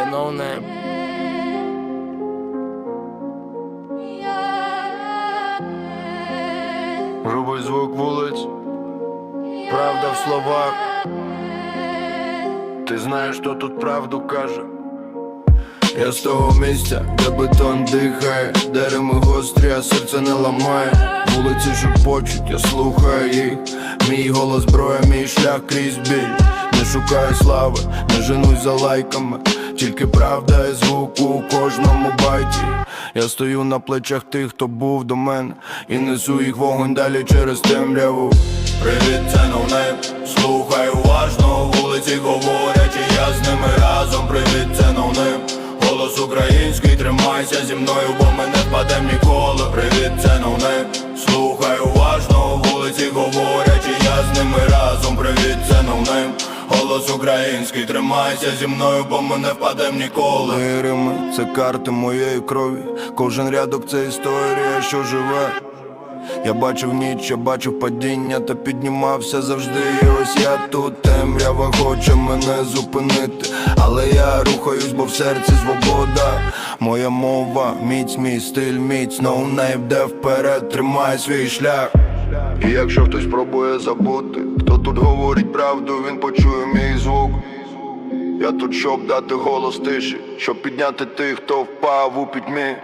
no name. Грубий звук вулиць, правда в словах. Ти знаєш, хто тут правду каже. Я з того місця, де бетон дихає, дерева гострі, а серце не ламає. Вулиці шепочуть, я слухаю їх. Мій голос зброя, мій шлях крізь біль. Не шукаю слави, не женусь за лайками. Тільки правда і звук у кожному байті. Я стою на плечах тих, хто був до мене, і несу їх вогонь далі через темряву. Привіт, це ноунейм, слухай уважно, вулиці говорять, і я з ними разом. Привіт, це ноунейм, голос український, тримайся зі мною, бо ми не впадем ніколи. Привіт, це ноунейм, слухай уважно, вулиці говорять, і я з ними разом. Голос український, тримайся зі мною, бо ми не впадем ніколи. Мої це карти моєї крові. Кожен рядок це історія, що живе. Я бачив ніч, я бачив падіння та піднімався завжди. І ось я тут темрява хоче мене зупинити. Але я рухаюсь, бо в серці свобода. Моя мова, міць, мій стиль, міць, ноунейм, де вперед тримай свій шлях. І якщо хтось пробує забути, хто тут говорить правду, він почує мій звук. Я тут, щоб дати голос тиші, щоб підняти тих, хто впав у пітьмі.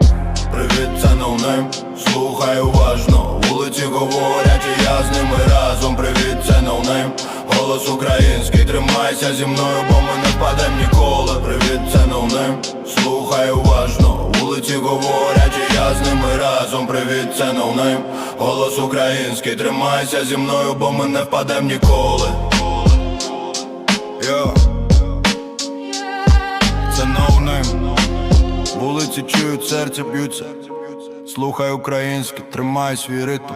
Привіт, це ноунейм, слухай уважно, вулиці говорять, і я з ними разом. Привіт, це ноунейм, голос український, тримайся зі мною, бо ми не впадем ніколи. Привіт, це ноунейм, слухай уважно, вулиці говорять, і я з ними разом. Привіт, це ноунейм, голос український, тримайся зі мною, бо ми не впадем ніколи. Йо. Це ноунейм Вулиці чують, серце б'ються Слухай українське, тримай свій ритм